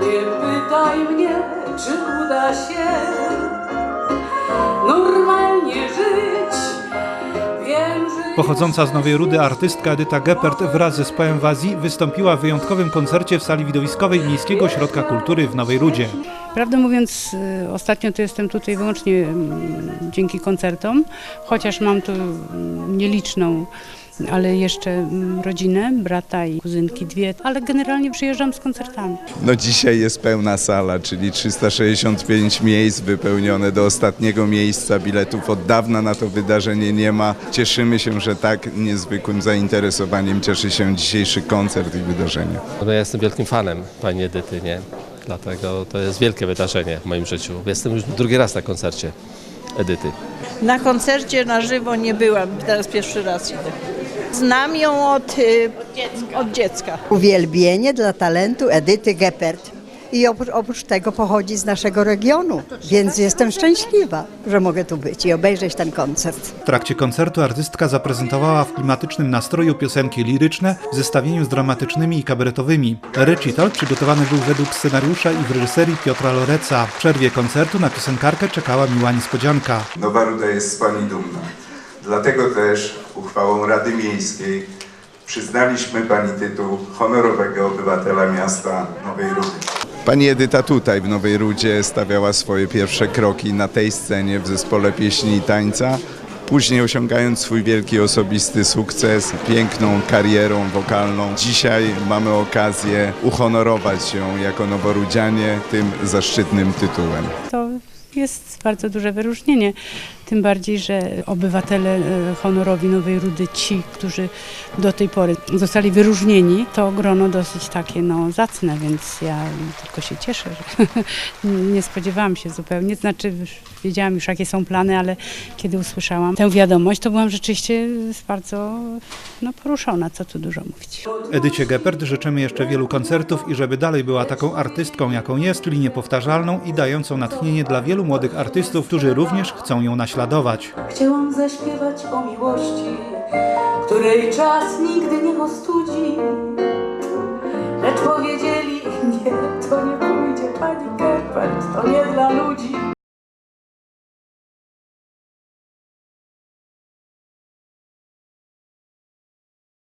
Nie pytaj mnie, czy uda się normalnie żyć. Wiem, że Pochodząca z Nowej Rudy artystka Edyta Geppert wraz z zespołem Wazji wystąpiła w wyjątkowym koncercie w sali widowiskowej Miejskiego Ośrodka Kultury w Nowej Rudzie. Prawdę mówiąc, y, ostatnio to jestem tutaj wyłącznie mm, dzięki koncertom, chociaż mam tu mm, nieliczną, ale jeszcze mm, rodzinę, brata i kuzynki dwie, ale generalnie przyjeżdżam z koncertami. No dzisiaj jest pełna sala, czyli 365 miejsc wypełnione do ostatniego miejsca. Biletów od dawna na to wydarzenie nie ma. Cieszymy się, że tak niezwykłym zainteresowaniem cieszy się dzisiejszy koncert i wydarzenie. No ja jestem wielkim fanem pani Edyty, nie? Dlatego to jest wielkie wydarzenie w moim życiu. Jestem już drugi raz na koncercie Edyty. Na koncercie na żywo nie byłam, teraz pierwszy raz idę. Znam ją od, y, od dziecka. uwielbienie dla talentu Edyty Geppert. I oprócz, oprócz tego pochodzi z naszego regionu, więc jestem szczęśliwa, że mogę tu być i obejrzeć ten koncert. W trakcie koncertu artystka zaprezentowała w klimatycznym nastroju piosenki liryczne w zestawieniu z dramatycznymi i kabaretowymi. Recital przygotowany był według scenariusza i w reżyserii Piotra Loreca. W przerwie koncertu na piosenkarkę czekała miła niespodzianka. Nowa Ruda jest z Pani dumna. Dlatego też uchwałą Rady Miejskiej przyznaliśmy Pani tytuł honorowego obywatela miasta Nowej Rudy. Pani Edyta tutaj w Nowej Rudzie stawiała swoje pierwsze kroki na tej scenie w zespole pieśni i tańca. Później osiągając swój wielki osobisty sukces, piękną karierą wokalną, dzisiaj mamy okazję uhonorować ją jako noworudzianie tym zaszczytnym tytułem. To jest bardzo duże wyróżnienie, tym bardziej, że obywatele e, honorowi Nowej Rudy, ci, którzy do tej pory zostali wyróżnieni, to grono dosyć takie no, zacne, więc ja tylko się cieszę, że nie spodziewałam się zupełnie, znaczy wiedziałam już jakie są plany, ale kiedy usłyszałam tę wiadomość, to byłam rzeczywiście bardzo no, poruszona, co tu dużo mówić. Edycie Geppert życzymy jeszcze wielu koncertów i żeby dalej była taką artystką, jaką jest, czyli niepowtarzalną i dającą natchnienie dla wielu młodych artystów, którzy również chcą ją naśladować. chciałam zaśpiewać o miłości, której czas nigdy nie ostudzi. Lecz powiedzieli, nie, to nie pójdzie, pani Geppert, to nie dla ludzi.